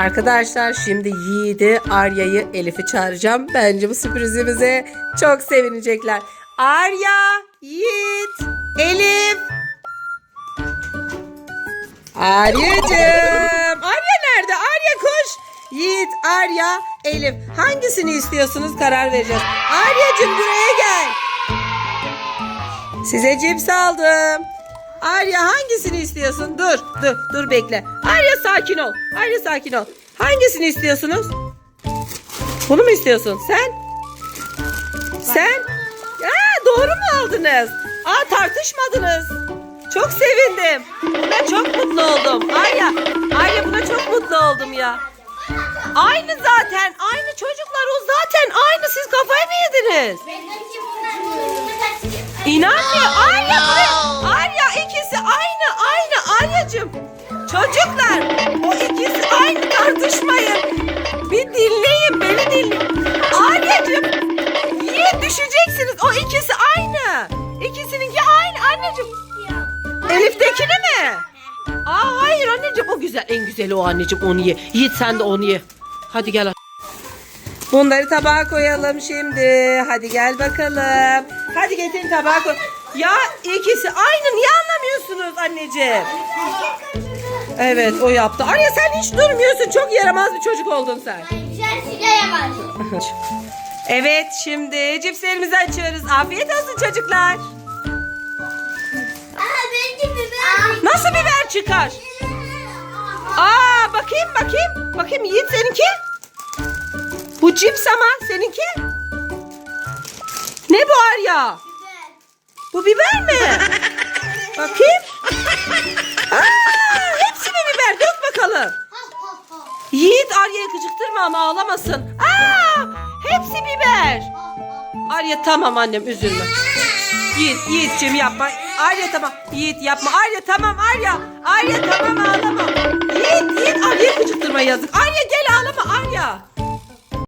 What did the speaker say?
Arkadaşlar şimdi Yiğit'i, Arya'yı, Elif'i çağıracağım. Bence bu sürprizimize çok sevinecekler. Arya, Yiğit, Elif. Arya'cığım. Arya nerede? Arya koş. Yiğit, Arya, Elif. Hangisini istiyorsunuz karar vereceğiz. Arya'cığım buraya gel. Size cips aldım. Arya hangisini istiyorsun? Dur, dur, dur bekle. Arya sakin ol. Arya sakin ol. Hangisini istiyorsunuz? Bunu mu istiyorsun? Sen? Sen? Aa, doğru mu aldınız? Aa tartışmadınız. Çok sevindim. Buna çok mutlu oldum. Arya, Arya buna çok mutlu oldum ya. Aynı zaten. Aynı çocuklar o zaten aynı. Siz kafayı mı yediniz? İnanmıyor. Arya buraya. Çocuklar o ikisi aynı tartışmayın. Bir dinleyin beni dinleyin. Aryacığım niye düşeceksiniz? O ikisi aynı. İkisininki aynı anneciğim. Elif'tekini mi? Aa hayır anneciğim o güzel. En güzeli o anneciğim onu ye. Yiğit sen de onu ye. Hadi gel. Bunları tabağa koyalım şimdi. Hadi gel bakalım. Hadi getirin tabağa koy. Ya ikisi aynı niye anlamıyorsunuz anneciğim? Evet o yaptı. Arya sen hiç durmuyorsun. Çok yaramaz bir çocuk oldun sen. Evet şimdi cipslerimizi açıyoruz. Afiyet olsun çocuklar. Nasıl biber çıkar? Aa bakayım bakayım. Bakayım Yiğit seninki. Bu cips ama seninki. Ne bu Arya? Bu biber mi? bakayım. Yiğit Arya'yı gıcıktırma ama ağlamasın. Aa, hepsi biber. Arya tamam annem üzülme. Yiğit, Yiğit'cim yapma. Arya tamam. Yiğit yapma. Arya tamam Arya. Arya tamam ağlama. Yiğit, Yiğit Arya'yı gıcıktırma yazık. Arya